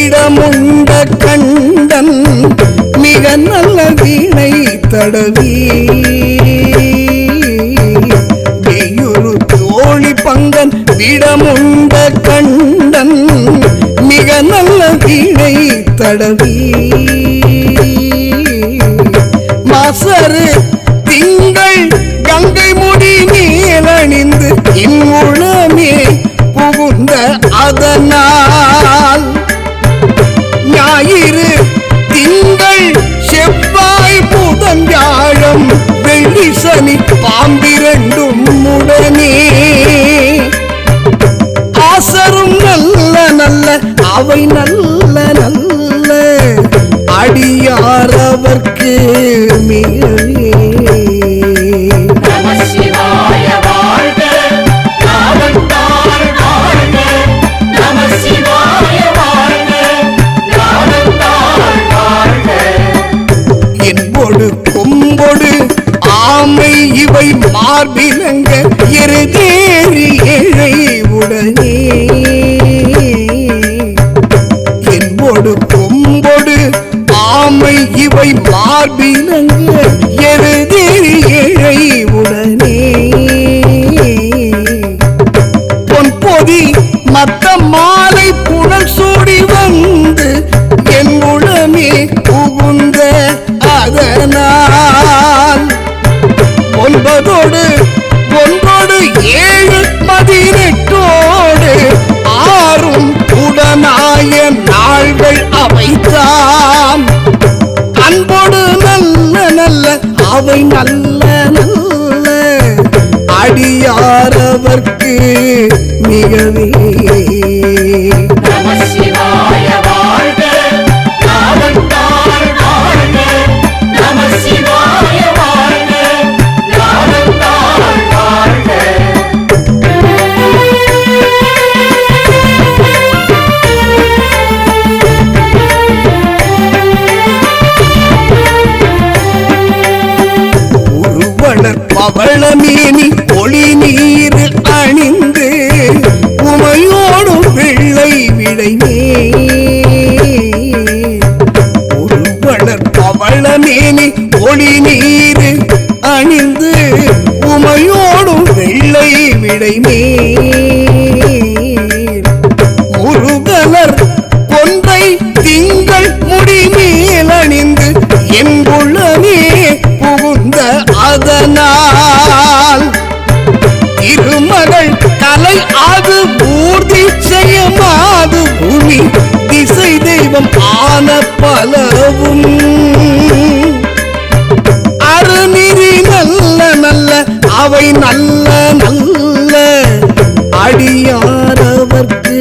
இடமுண்ட கண்டன் மிக நல்ல வீணை தடவி. வெயுரு தோழி பங்கன் இடமுண்ட கண்டன் மிக நல்ல வீணை தடவி. அவை நல்ல நல்ல அடியாரவர்க்கு போய் இவை மார்பிலங்க உடனே. பொன்பொதி மத்த மாலை புனல் சூடி வந்து என் உளமே புகுந்த அதனால். ஒன்பதோடு ஒன்றோடு ஏழு பதினெட்டோடு ஆறும் உடனாய நாள்கள் அமைத்தார். அவை நல்ல நல்ல அடியாரவர்க்கு மிகவே ஒளி நீர் அணிந்து உமையோடும் வெள்ளை விடைமே முருகலர் கொன்றை திங்கள் முடி மேலணிந்து என் உள்ளமே புகுந்த அதனால். இருமகள் கலை அது ஊர்தி செய்யமாது பூமி திசை தெய்வம் ஆன பலவும். அருநிதி நல்ல நல்ல அவை நல்ல நல்ல. அடியாரவர்க்கு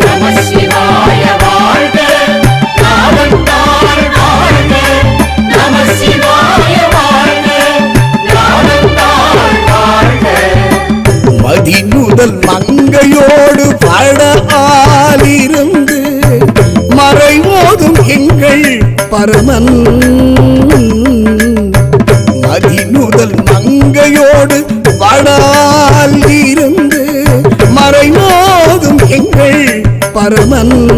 நம சிவாய வாழ்க நாதந்தாள் பரமன். மதிநுதல் மங்கையோடு வடால் இருந்து மறைவோதும் எங்கள் பரமன்.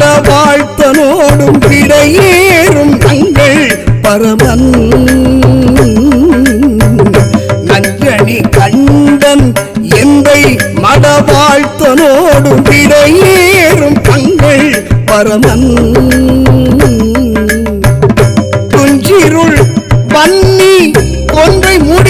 பாட வாழ்த்தனோடும் விடையேறும் தங்கள் பரமன். நஞ்சனி கண்டன் எந்தை மட வாழ்த்தனோடும் விடையேறும் தங்கள் பரமன். துஞ்சிருள் வன்னி ஒன்றை முடி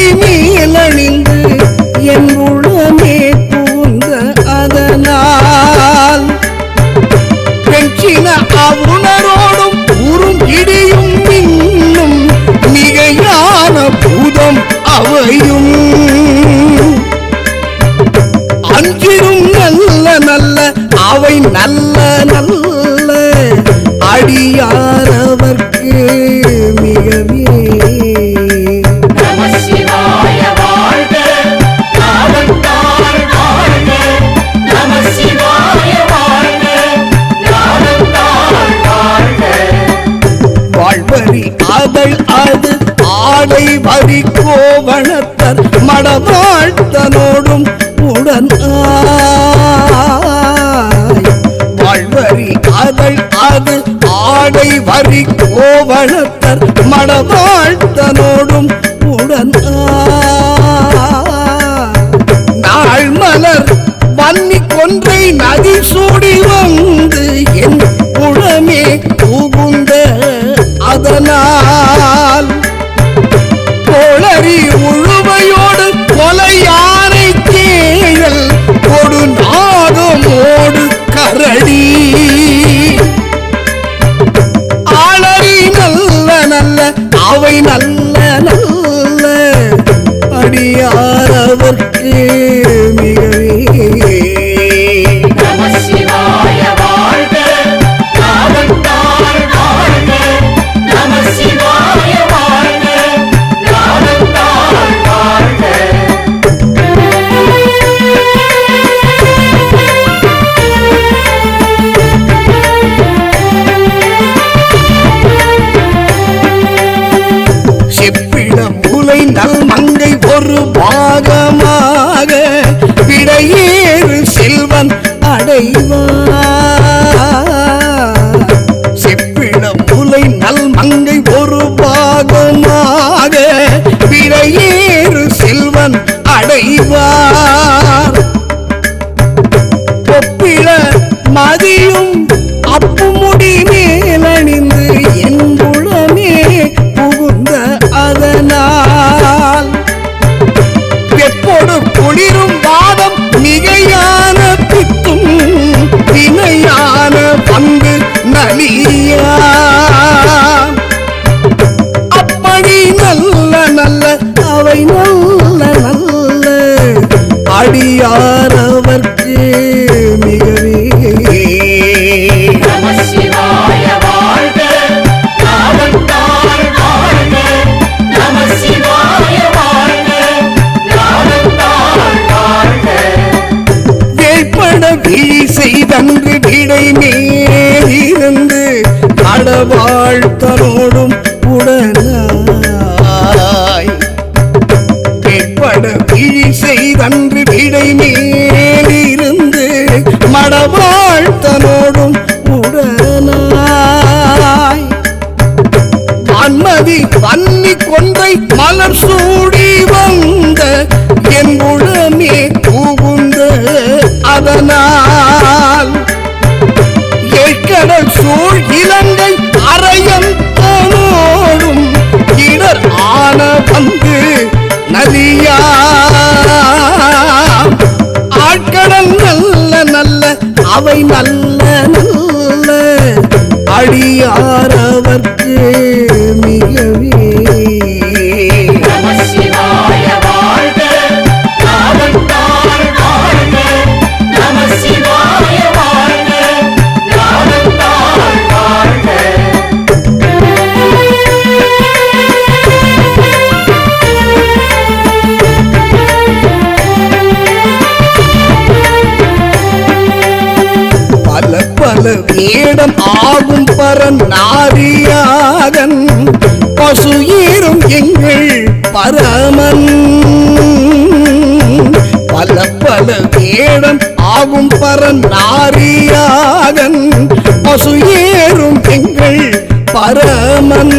நடமாழ்த்தனோடும் உடனாய் வாழ்வரி காதல் அது ஆடை வரி கோவணத்தர் மடமாழ்த்தனோடும் உடனாய் நாள் மலர் வன்னி கொன்றை நதி சூடி வந்து என் புலமே புகுந்த அதனால் உயிரோடும் உடனாய். பிற்பட விழி செய்தன்று விடை மேலிருந்து மடவாழ்த்தனோடும் உடனாய். அன்மதி அன்னி கொன்றை மலர் சூழ் அவை நல்ல நல்ல அடியாரவர் ஏடம் ஆகும் பரன் நாரியாதன் பசு ஏறும் எங்கள் பரமன். பல பல ஏடம் ஆகும் பரன் நாரியாதன் பசு ஏறும் எங்கள் பரமன்.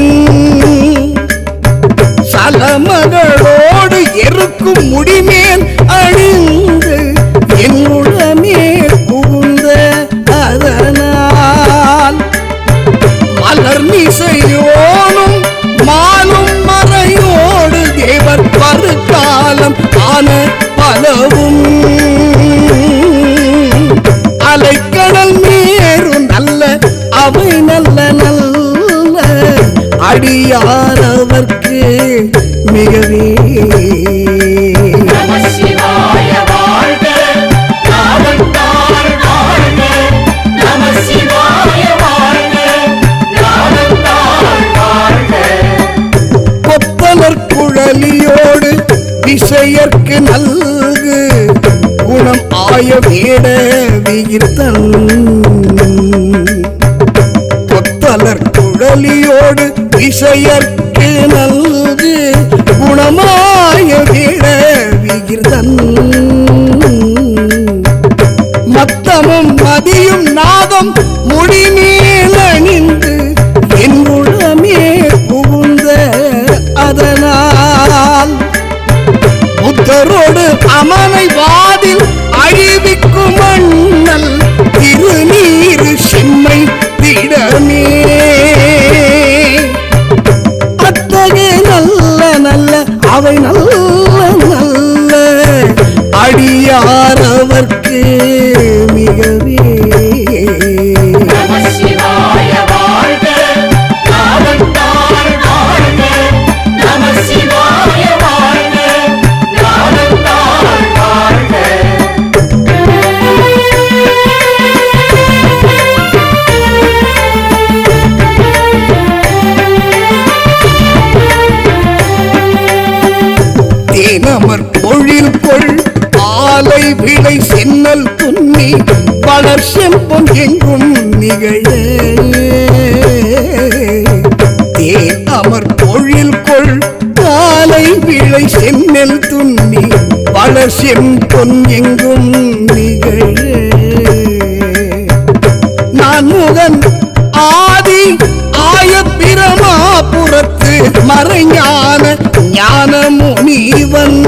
நாதந்தாள் வாழ்க கொத்தலர் குழலியோடு விசையர்க்கு நல்கு குணம் ஆய வேட விகிர்த்தன். குழலியோடு நல்கு குணமாய விகிர்தன் மத்தமும் மதியும் நாதம் முடிமேல் அணிந்து என்னுடமே புகுந்த அதனால். புத்தரோடு அமனை வாதில் வளர் செம்பொன் எங்கும் நிகழ தேன் அமர் தொழில் கொள் காலை விளை சென்னல் துண்ணி வளர் செம்பொன் எங்கும் நிகழ நான் முகன் ஆதி ஆய பிரமாபுரத்து மறைஞான ஞான முனிவன்